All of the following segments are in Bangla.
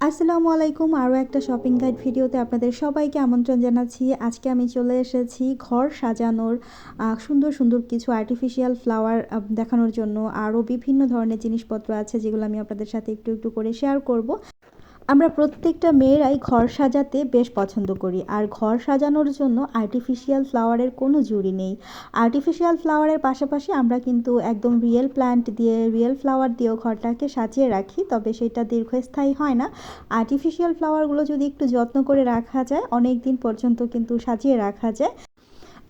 আসসালামু আলাইকুম। আরও একটা শপিং গাইড ভিডিওতে আপনাদের সবাইকে আমন্ত্রণ জানাচ্ছি। আজকে আমি চলে এসেছি ঘর সাজানোর সুন্দর সুন্দর কিছু আর্টিফিশিয়াল ফ্লাওয়ার দেখানোর জন্য। আরও বিভিন্ন ধরনের জিনিসপত্র আছে যেগুলো আমি আপনাদের সাথে একটু একটু করে শেয়ার করব। আমরা প্রত্যেকটা মেয়েরাই ঘর সাজাতে বেশ পছন্দ করি, আর ঘর সাজানোর জন্য আর্টিফিশিয়াল ফ্লাওয়ারের কোনো জুড়ি নেই। আর্টিফিশিয়াল ফ্লাওয়ারের পাশাপাশি আমরা কিন্তু একদম রিয়েল প্ল্যান্ট দিয়ে রিয়েল ফ্লাওয়ার দিয়েও ঘরটাকে সাজিয়ে রাখি, তবে সেটা দীর্ঘস্থায়ী হয় না। আর্টিফিশিয়াল ফ্লাওয়ারগুলো যদি একটু যত্ন করে রাখা যায় অনেক দিন পর্যন্ত কিন্তু সাজিয়ে রাখা যায়।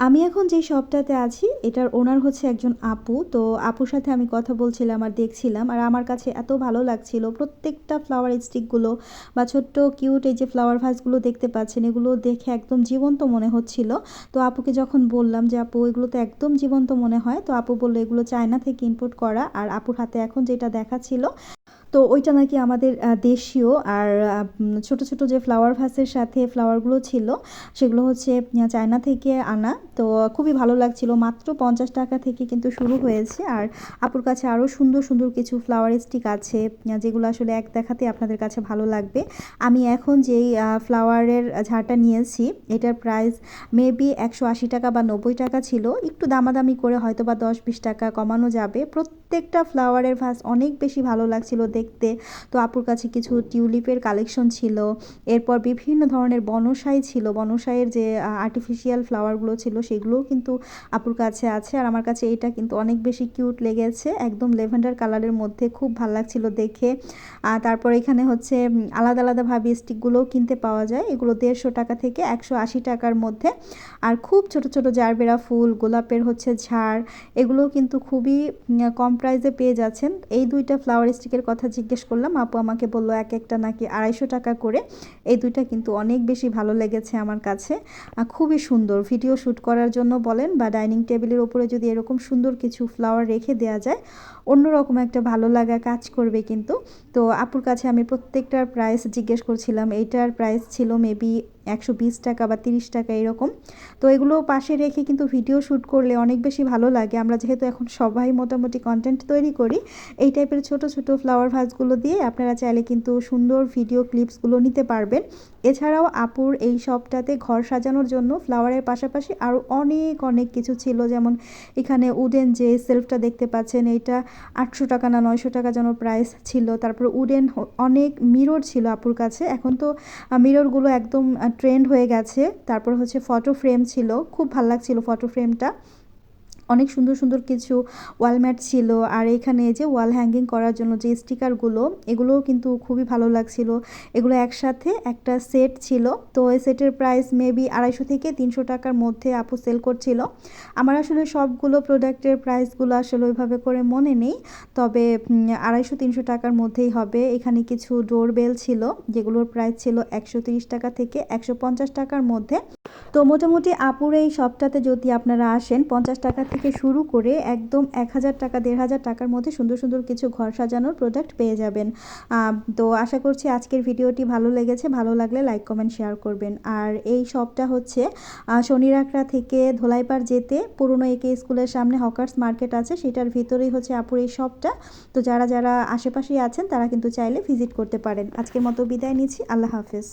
আমি এখন যে শপটাতে আছি, এটার ওনার হচ্ছে একজন আপু। তো আপুর সাথে আমি কথা বলছিলাম আর দেখছিলাম, আর আমার কাছে এত ভালো লাগছিল। প্রত্যেকটা ফ্লাওয়ার স্টিকগুলো বা ছোট্ট কিউট এই যে ফ্লাওয়ার ভাসগুলো দেখতে পাচ্ছেন, এগুলো দেখে একদম জীবন্ত মনে হচ্ছিল। তো আপুকে যখন বললাম যে, আপু, এগুলো তো একদম জীবন্ত মনে হয়। তো আপু বলল, এগুলো চায়না থেকে ইম্পোর্ট করা। আর আপুর হাতে এখন যেটা দেখাচ্ছিল তো ওইটা নাকি আমাদের দেশীয় আর ছোট ছোট যে ফ্লাওয়ার ভাসের সাথে ফ্লাওয়ারগুলো ছিল, সেগুলো হচ্ছে চায়না থেকে আনা। তো খুবই ভালো লাগছিল। মাত্র পঞ্চাশ টাকা থেকে কিন্তু শুরু হয়েছে। আর আপুর কাছে আরও সুন্দর সুন্দর কিছু ফ্লাওয়ার স্টিক আছে যেগুলো আসলে এক দেখাতে আপনাদের কাছে ভালো লাগবে। আমি এখন যেই ফ্লাওয়ারের ঝাড়টা নিয়েছি, এটার প্রাইস মেবি একশো আশি টাকা বা নব্বই টাকা ছিল। একটু দামাদামি করে হয়তো বা দশ বিশ টাকা কমানো যাবে। প্রত্যেকটা ফ্লাওয়ারের ভাস অনেক বেশি ভালো লাগছিল দেখতে। তো আপুর কাছে কিছু টিউলিপের কালেকশন ছিল। এরপর বিভিন্ন ধরনের বনসাই ছিল। বনসাইয়ের যে আর্টিফিশিয়াল ফ্লাওয়ারগুলো ছিল, সেগুলোও কিন্তু আপুর কাছে আছে। আর আমার কাছে এটা কিন্তু অনেক বেশি কিউট লেগেছে। একদম লেভেন্ডার কালারের মধ্যে খুব ভালো লাগছিল দেখে। আর তারপর এখানে হচ্ছে আলাদা আলাদাভাবে স্টিকগুলোও কিনতে পাওয়া যায়। এগুলো দেড়শো টাকা থেকে একশো আশি টাকার মধ্যে। আর খুব ছোট ছোট জারবেরা ফুল, গোলাপের হচ্ছে ঝাড়, এগুলোও কিন্তু খুবই কম প্রাইসে পেয়ে যাচ্ছেন। এই দুইটা ফ্লাওয়ার স্টিকের কথা জিজ্ঞেস করলাম, আপু আমাকে বলল এক একটা নাকি আড়াইশো টাকা করে। এই দুইটা কিন্তু অনেক বেশি ভালো লেগেছে আমার কাছে। খুবই সুন্দর। ভিডিও শ্যুট করার জন্য বলেন বা ডাইনিং টেবিলের ওপরে যদি এরকম সুন্দর কিছু ফ্লাওয়ার রেখে দেওয়া যায়, অন্যরকম একটা ভালো লাগা কাজ করবে কিন্তু। তো আপুর কাছে আমি প্রত্যেকটার প্রাইস জিজ্ঞেস করছিলাম। এইটার প্রাইস ছিল মেবি একশো বিশ টাকা বা তিরিশ টাকা এরকম। তো এগুলো পাশে রেখে কিন্তু ভিডিও শ্যুট করলে অনেক বেশি ভালো লাগে। আমরা যেহেতু এখন সবাই মোটামুটি কন্টেন্ট তৈরি করি, এই টাইপের ছোট ছোট ফ্লাওয়ার ভাসগুলো দিয়ে আপনারা চাইলে কিন্তু সুন্দর ভিডিও ক্লিপসগুলো নিতে পারবেন। এছাড়াও আপুর এই শপটাতে ঘর সাজানোর জন্য ফ্লাওয়ারের পাশাপাশি আরও অনেক অনেক কিছু ছিল। যেমন এখানে উডেন যে সেলফটা দেখতে পাচ্ছেন এইটা আটশো টাকা না নয়শো টাকা যেন প্রাইস ছিল। তারপর উডেন অনেক মিরর ছিল আপুর কাছে। এখন তো মিররগুলো একদম ট্রেন্ড হয়ে গেছে। তারপর হচ্ছে ফটো ফ্রেম ছিল খুব ভালো লাগছিল ফটো ফ্রেমটা অনেক সুন্দর সুন্দর কিছু ওয়ালম্যাট ছিল। আর এখানে যে ওয়াল হ্যাঙ্গিং করার জন্য যে স্টিকারগুলো এগুলোও কিন্তু খুবই ভালো লাগছিল। এগুলো একসাথে একটা সেট ছিল। তো এই সেটের প্রাইস মেবি আড়াইশো থেকে তিনশো টাকার মধ্যে আপু সেল করছিল। আমার আসলে সবগুলো প্রোডাক্টের প্রাইসগুলো আসলে ওইভাবে করে মনে নেই। তবে আড়াইশো তিনশো টাকার মধ্যেই হবে। এখানে কিছু ডোর বেল ছিল, যেগুলোর প্রাইস ছিল একশো টাকা থেকে একশো পঞ্চাশ টাকার মধ্যে। তো মোটামুটি আপুর এই শপটাতে যদি আপনারা আসেন, পঞ্চাশ টাকা থেকে শুরু করে একদম এক হাজার টাকা, দেড় হাজার টাকার মধ্যে সুন্দর সুন্দর কিছু ঘর সাজানোর প্রোডাক্ট পেয়ে যাবেন। তো আশা করছি আজকের ভিডিওটি ভালো লেগেছে। ভালো লাগলে লাইক কমেন্ট শেয়ার করবেন। আর এই শপটা হচ্ছে শনিরাকড়া থেকে ধোলাইপাড় যেতে পুরনো একে স্কুলের সামনে হকার্স মার্কেট আছে, সেটার ভিতরেই হচ্ছে আপুর এই শপটা তো যারা যারা আশেপাশেই আছেন, তারা কিন্তু চাইলে ভিজিট করতে পারেন। আজকের মতো বিদায় নিচ্ছি। আল্লাহ হাফেজ।